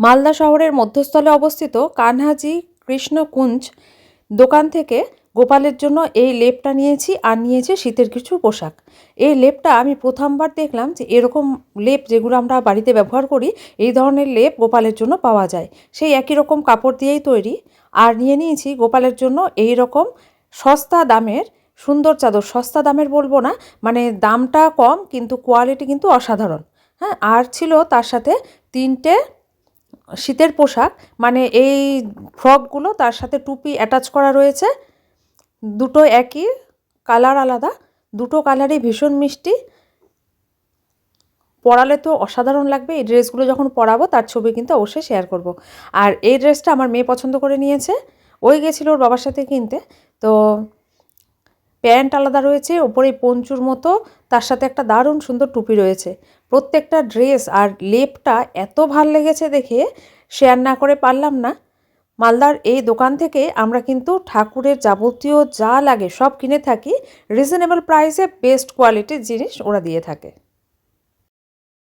মালদা শহরের মধ্যস্থলে অবস্থিত কানহাজি কৃষ্ণকুঞ্জ দোকান থেকে গোপালের জন্য এই লেপটা নিয়েছি আর নিয়েছে শীতের কিছু পোশাক। এই লেপটা আমি প্রথমবার দেখলাম যে এরকম লেপ যেগুলো আমরা বাড়িতে ব্যবহার করি, এই ধরনের লেপ গোপালের জন্য পাওয়া যায়। সেই একই রকম কাপড় দিয়েই তৈরি আর নিয়ে নিয়েছি গোপালের জন্য এই রকম সস্তা দামের, সুন্দর চাদর। সস্তা দামের বলব না মানে দামটা কম কিন্তু কোয়ালিটি কিন্তু অসাধারণ। হ্যাঁ আর ছিল তার সাথে তিনটে শীতের পোশাক মানে এই ফ্রকগুলো তার সাথে টুপি অ্যাটাচ করা রয়েছে দুটো একই কালার আলাদা, দুটো কালারই ভীষণ মিষ্টি পরালে তো অসাধারণ লাগবে, এই ড্রেসগুলো যখন পরাবো তার ছবি কিন্তু অবশ্যই শেয়ার করব। আর এই ড্রেসটা আমার মেয়ে পছন্দ করে নিয়েছে, ওই গেছিল ওর বাবার সাথে কিনতে, তো প্যান্ট আলাদা রয়েছে, ওপরে পঞ্চুর মতো, তার সাথে একটা দারুণ সুন্দর টুপি রয়েছে। প্রত্যেকটা ড্রেস আর লেপটা এত ভালো লেগেছে দেখে শেয়ার না করে পারলাম না। মালদার এই দোকান থেকে আমরা কিন্তু ঠাকুরের যাবতীয় যা লাগে সব কিনে থাকি। রিজনেবল প্রাইসে বেস্ট কোয়ালিটির জিনিস ওরা দিয়ে থাকে।